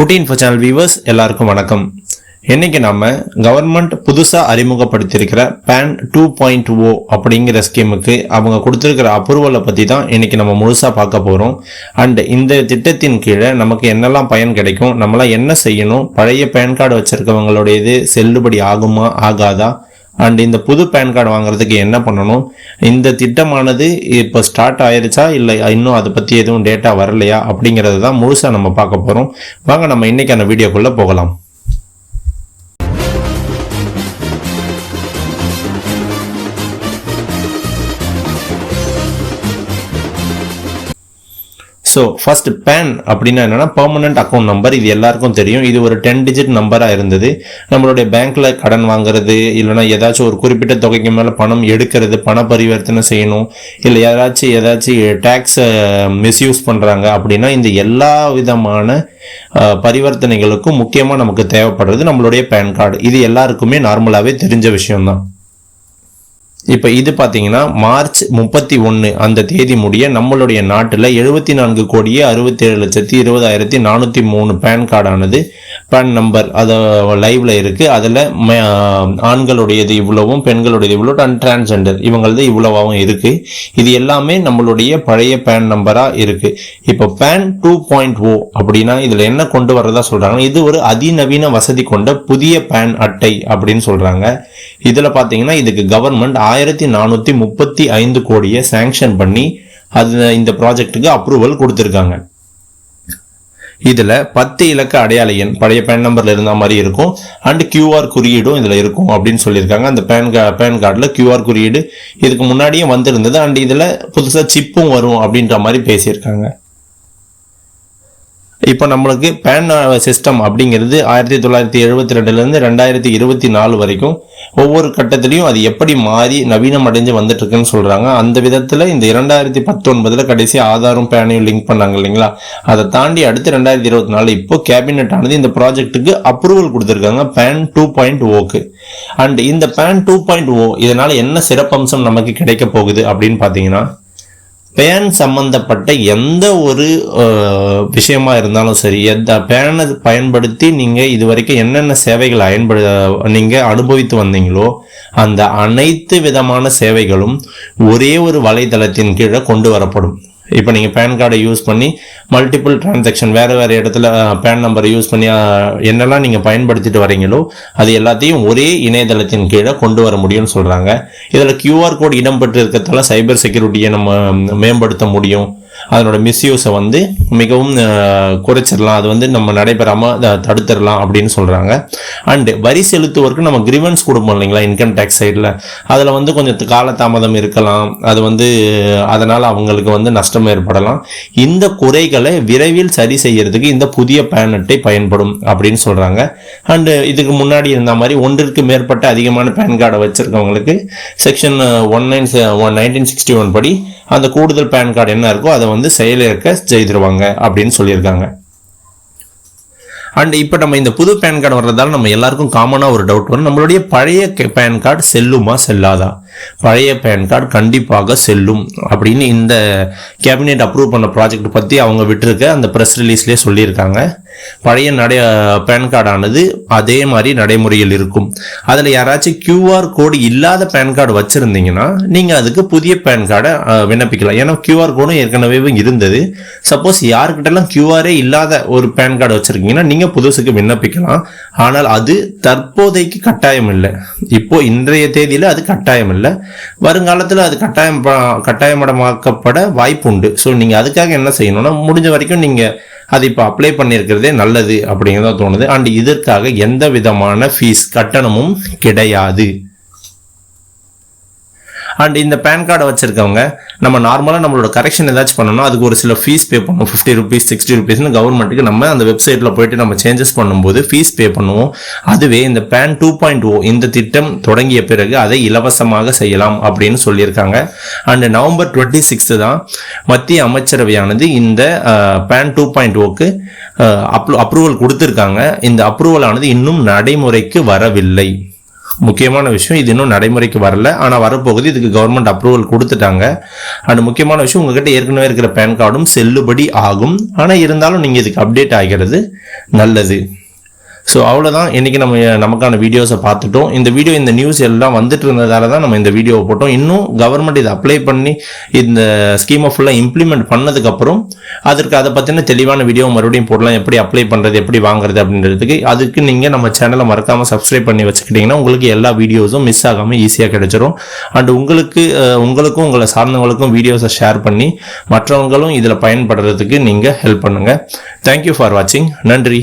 குட்டி info channel viewers எல்லாருக்கும் வணக்கம். இன்னைக்கு நம்ம கவர்மெண்ட் புதுசாக அறிமுகப்படுத்தியிருக்கிற பேன் டூ பாயிண்ட் ஓ அப்படிங்கிற ஸ்கீமுக்கு அவங்க கொடுத்துருக்கிற அப்ரூவலை பற்றி தான் இன்னைக்கு நம்ம முழுசாக பார்க்க போகிறோம் அண்ட் இந்த திட்டத்தின் கீழே நமக்கு என்னெல்லாம் பயன் கிடைக்கும் நம்மளாம் என்ன செய்யணும் பழைய பேன் கார்டு வச்சிருக்கவங்களுடையது செல்லுபடி ஆகுமா ஆகாதா அண்ட் இந்த புது பேன் கார்டு வாங்குறதுக்கு என்ன பண்ணணும்? இந்த திட்டமானது இப்போ ஸ்டார்ட் ஆயிருச்சா? இல்லை இன்னும் அதை பற்றி எதுவும் டேட்டா வரலையா? அப்படிங்கிறது தான் முழுசாக நம்ம பார்க்க போகிறோம் வாங்க நம்ம இன்றைக்கான வீடியோக்குள்ளே போகலாம். ஸோ ஃபர்ஸ்ட் பேன் அப்படின்னா என்னன்னா பெர்மனன்ட் அக்கௌண்ட் நம்பர் இது எல்லாருக்கும் தெரியும். இது ஒரு டென் டிஜிட் நம்பராக இருந்தது. நம்மளுடைய பேங்க்ல கடன் வாங்குறது இல்லைன்னா ஏதாச்சும் ஒரு குறிப்பிட்ட தொகைக்கு மேலே பணம் எடுக்கிறது பண பரிவர்த்தனை செய்யணும் இல்லை யாராச்சும் ஏதாச்சும் டேக்ஸை மிஸ்யூஸ் பண்ணுறாங்க அப்படின்னா இந்த எல்லா விதமான பரிவர்த்தனைகளுக்கும் முக்கியமாக நமக்கு தேவைப்படுறது நம்மளுடைய பேன் கார்டு இது எல்லாருக்குமே நார்மலாகவே தெரிஞ்ச விஷயம்தான். இப்போ இது பார்த்தீங்கன்னா மார்ச் முப்பத்தி ஒன்று அந்த தேதி முடிய நம்மளுடைய நாட்டில் எழுபத்தி நான்கு கோடியே அறுபத்தேழு லட்சத்தி இருபதாயிரத்தி நானூற்றி மூணு பேன் கார்டானது பேன் நம்பர் அதை லைவில் இருக்குது அதில் ஆண்களுடையது இவ்வளவும் பெண்களுடையது இவ்வளோ அண்ட் டிரான்ஸ்ஜெண்டர் இவங்களது இவ்வளவாகவும் இருக்குது இது எல்லாமே நம்மளுடைய பழைய பேன் நம்பராக இருக்குது இப்போ பேன் டூ பாயிண்ட் ஓ அப்படின்னா இதில் என்ன கொண்டு வர்றதா சொல்கிறாங்க இது ஒரு அதிநவீன வசதி கொண்ட புதிய பேன் அட்டை அப்படின்னு சொல்கிறாங்க இதில் பார்த்தீங்கன்னா இதுக்கு கவர்மெண்ட் ஆயிரத்தி நானூற்றி முப்பத்தி ஐந்து கோடியை சேங்ஷன் பண்ணி அது இந்த ப்ராஜெக்ட்டுக்கு அப்ரூவல் கொடுத்துருக்காங்க. இதில் பத்து இலக்க அடையாள எண் பழைய பேன் நம்பரில் இருந்த மாதிரி இருக்கும். அண்ட் கியூஆர் குறியீடும் இதில் இருக்கும் அப்படின்னு சொல்லியிருக்காங்க. அந்த பேன் கா பேன் கார்டில் கியூஆர் குறியீடு இதுக்கு முன்னாடியே வந்திருந்தது. அண்ட் இதில் புதுசாக சிப்பும் வரும் அப்படின்ற மாதிரி பேசியிருக்காங்க. இப்போ நம்மளுக்கு பேன் சிஸ்டம் அப்படிங்கிறது ஆயிரத்தி தொள்ளாயிரத்தி எழுபத்தி ரெண்டுலேருந்து ரெண்டாயிரத்தி இருபத்தி நாலு வரைக்கும் ஒவ்வொரு கட்டத்திலையும் அது எப்படி மாறி நவீனம் அடைஞ்சு வந்துட்டு இருக்குன்னு சொல்றாங்க. அந்த விதத்தில் இந்த இரண்டாயிரத்தி பத்தொன்பதுல கடைசி ஆதாரும் பேனையும் லிங்க் பண்ணாங்க இல்லைங்களா? அதை தாண்டி அடுத்து ரெண்டாயிரத்தி இருபத்தி நாலு இப்போ கேபினெட் ஆனது இந்த ப்ராஜெக்ட்டுக்கு அப்ரூவல் கொடுத்துருக்காங்க பேன் டூ பாயிண்ட் ஓக்கு oh அண்ட் இந்த பேன் டூ பாயிண்ட் ஓ இதனால என்ன சிறப்பம்சம் நமக்கு கிடைக்க போகுது அப்படின்னு பார்த்தீங்கன்னா பேன் சம்பந்தப்பட்ட எந்த ஒரு விஷயமா இருந்தாலும் சரி எந்த பேனை பயன்படுத்தி நீங்க இது வரைக்கும் என்னென்ன சேவைகள் பயன்படு நீங்க அனுபவித்து வந்தீங்களோ அந்த அனைத்து விதமான சேவைகளும் ஒரே ஒரு வலைதளத்தின் கீழே கொண்டு வரப்படும். இப்போ நீங்கள் பேன் கார்டை யூஸ் பண்ணி மல்டிபிள் டிரான்சாக்ஷன் வேறு வேறு இடத்துல பேன் நம்பரை யூஸ் பண்ணி என்னெல்லாம் நீங்கள் பயன்படுத்திட்டு வரீங்களோ அது எல்லாத்தையும் ஒரே இணையதளத்தின் கீழே கொண்டு வர முடியும்னு சொல்கிறாங்க இதில் கியூஆர் கோட் இடம்பெற்று இருக்கிறதால சைபர் செக்யூரிட்டியை நம்ம மேம்படுத்த முடியும். அதனோட மிஸ்யூஸை வந்து மிகவும் அஹ், குறைச்சிடலாம். அது வந்து நம்ம நடைபெறாமல் தடுத்துடலாம் அப்படின்னு சொல்கிறாங்க அண்டு வரி செலுத்துவோருக்கு நம்ம கிரிவன்ஸ் கொடுப்போம் இல்லைங்களா இன்கம் டேக்ஸ் சைடில் அதில் வந்து கொஞ்சம் காலதாமதம் இருக்கலாம். அது வந்து அதனால் அவங்களுக்கு வந்து நஷ்டம் ஏற்படலாம். இந்த குறைகளை விரைவில் சரி செய்யறதுக்கு இந்த புதிய பேன் அட்டை பயன்படும் அப்படின்னு சொல்கிறாங்க அண்டு இதுக்கு முன்னாடி இருந்த மாதிரி ஒன்றிற்கு மேற்பட்ட அதிகமான பேன் கார்டை வச்சிருக்கவங்களுக்கு section one nine one nineteen sixty one படி அந்த கூடுதல் பேன் கார்டு என்ன இருக்கோ அதை வந்து செயலிழக்க செய்திருவாங்க அப்படின்னு சொல்லியிருக்காங்க. அண்ட் இப்போ நம்ம இந்த புது பேன் கார்டு வர்றதால நம்ம எல்லாருக்கும் காமனாக ஒரு டவுட் வரும். நம்மளுடைய பழைய பேன் கார்டு செல்லுமா செல்லாதா? பழைய பேன் கார்டு கண்டிப்பாக செல்லும் அப்படின்னு இந்த கேபினெட் அப்ரூவ் பண்ண ப்ராஜெக்ட் பற்றி அவங்க விட்டுருக்க அந்த ப்ரெஸ் ரிலீஸ்லேயே சொல்லியிருக்காங்க. பழைய நடை பேன் கார்டானது அதே மாதிரி நடைமுறையில் இருக்கும். அதில் யாராச்சும் கியூஆர் கோடு இல்லாத பேன் கார்டு வச்சுருந்தீங்கன்னா நீங்கள் அதுக்கு புதிய பேன் கார்டை விண்ணப்பிக்கலாம். ஏன்னா கியூஆர் கோடும் ஏற்கனவே இருந்தது. சப்போஸ் யாருக்கிட்டலாம் கியூஆரே இல்லாத ஒரு பேன் கார்டு வச்சுருக்கீங்கன்னா நீங்கள் புதுசுக்கு விண்ணப்பிக்கலாம். ஆனால் அது தற்போதைக்கு கட்டாயம் இல்லை. இப்போ இன்றைய தேதியில் அது கட்டாயம் இல்லை. வருங்காலத்தில் அது கட்டாயம் கட்டாயமடமாக்கப்பட வாய்ப்பு உண்டு ஸோ நீங்கள் அதுக்காக என்ன செய்யணும்னா முடிஞ்ச வரைக்கும் நீங்கள் அது இப்போ அப்ளை பண்ணியிருக்கிறதே நல்லது அப்படிங்கிறதா தோணுது. அண்ட் இதற்காக எந்த விதமான ஃபீஸ் கட்டணமும் கிடையாது. அண்ட் இந்த பேன் கார்டை வச்சிருக்கவங்க நம்ம நார்மலாக நம்மளோட கரெக்ஷன் ஏதாச்சும் பண்ணணும் அதுக்கு ஒரு சில ஃபீஸ் பே பண்ணணும். ஃபிஃப்டி ருபீஸ் சிக்ஸ்டி ருபீஸ்னு கவர்மெண்ட்டுக்கு நம்ம அந்த வெப்சைட்டில் போயிட்டு நம்ம சேஞ்சஸ் பண்ணும்போது ஃபீஸ் பே பண்ணுவோம். அதுவே இந்த பேன் டூ பாயிண்ட் ஓ இந்த திட்டம் தொடங்கிய பிறகு அதை இலவசமாக செய்யலாம் அப்படின்னு சொல்லியிருக்காங்க. அண்ட் நவம்பர் டுவெண்ட்டி சிக்ஸ்த்து தான் மத்திய அமைச்சரவையானது இந்த பேன் டூ பாயிண்ட் ஓக்கு அப்ரூவல் கொடுத்துருக்காங்க. இந்த அப்ரூவல் ஆனது இன்னும் நடைமுறைக்கு வரவில்லை. முக்கியமான விஷயம் இது இன்னும் நடைமுறைக்கு வரல. ஆனால் வரப்போகுது இதுக்கு கவர்மெண்ட் அப்ரூவல் கொடுத்துட்டாங்க. அண்ட் முக்கியமான விஷயம் உங்ககிட்ட ஏற்கனவே இருக்கிற பேன் கார்டும் செல்லுபடி ஆகும். ஆனால் இருந்தாலும் நீங்கள் இதுக்கு அப்டேட் ஆகிறது நல்லது. ஸோ அவ்வளோதான் இன்றைக்கி நம்ம நமக்கான வீடியோஸை பார்த்துட்டோம். இந்த வீடியோ இந்த நியூஸ் எல்லாம் வந்துட்டு இருந்ததால தான் நம்ம இந்த வீடியோவை போட்டோம். இன்னும் கவர்மெண்ட் இதை அப்ளை பண்ணி இந்த ஸ்கீமை ஃபுல்லாக இம்ப்ளிமெண்ட் பண்ணதுக்கப்புறம் அதற்கு அதை பற்றின தெளிவான வீடியோ மறுபடியும் போடலாம். எப்படி அப்ளை பண்ணுறது எப்படி வாங்குறது அப்படின்றதுக்கு. அதுக்கு நீங்கள் நம்ம சேனலை மறக்காமல் சப்ஸ்கிரைப் பண்ணி வச்சுக்கிட்டிங்கன்னா உங்களுக்கு எல்லா வீடியோஸும் மிஸ் ஆகாமல் ஈஸியாக கிடைச்சிரும். அண்ட் உங்களுக்கு உங்களுக்கும் உங்களை சார்ந்தவங்களுக்கும் வீடியோஸை ஷேர் பண்ணி மற்றவங்களும் இதில் பயன்படுறதுக்கு நீங்கள் ஹெல்ப் பண்ணுங்கள் தேங்க்யூ ஃபார் வாட்சிங் நன்றி.